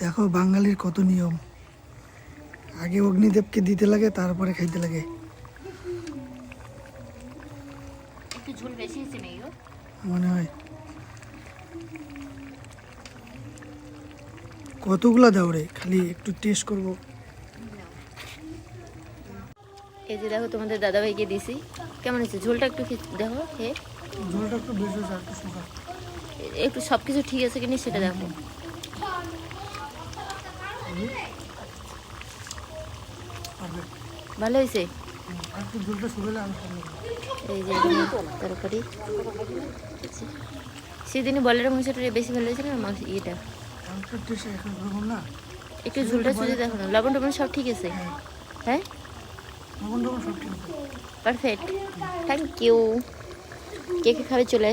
দেখো বাঙালির কত নিয়ম। আগে অগ্নিদেবকে দিতে লাগে তারপরে খাইতে লাগে। মনে হয়। কতগুলা দাও রে? খালি একটু টেস্ট করব। এই যে দেখো তোমাদের দাদাভাইকে দিছি। কেমন হয়েছে? ঝোলটা একটু দেখো খেয়ে। ঝোলটা একটু বেশি একটু সব কিছু ঠিক আছে কিনা সেটা দেখো। ভালো হয়েছে? এই যে তরকারি। সেদিনই বলের মাংসটা বেশি ভালো হয়েছে না মাংস ইয়েটা। একটু ঝুলটা চুজে দেখো না লবণ টবণ সব ঠিক আছে? হ্যাঁ? পারফেক্ট থ্যাংক ইউ কে কে খাবে চলে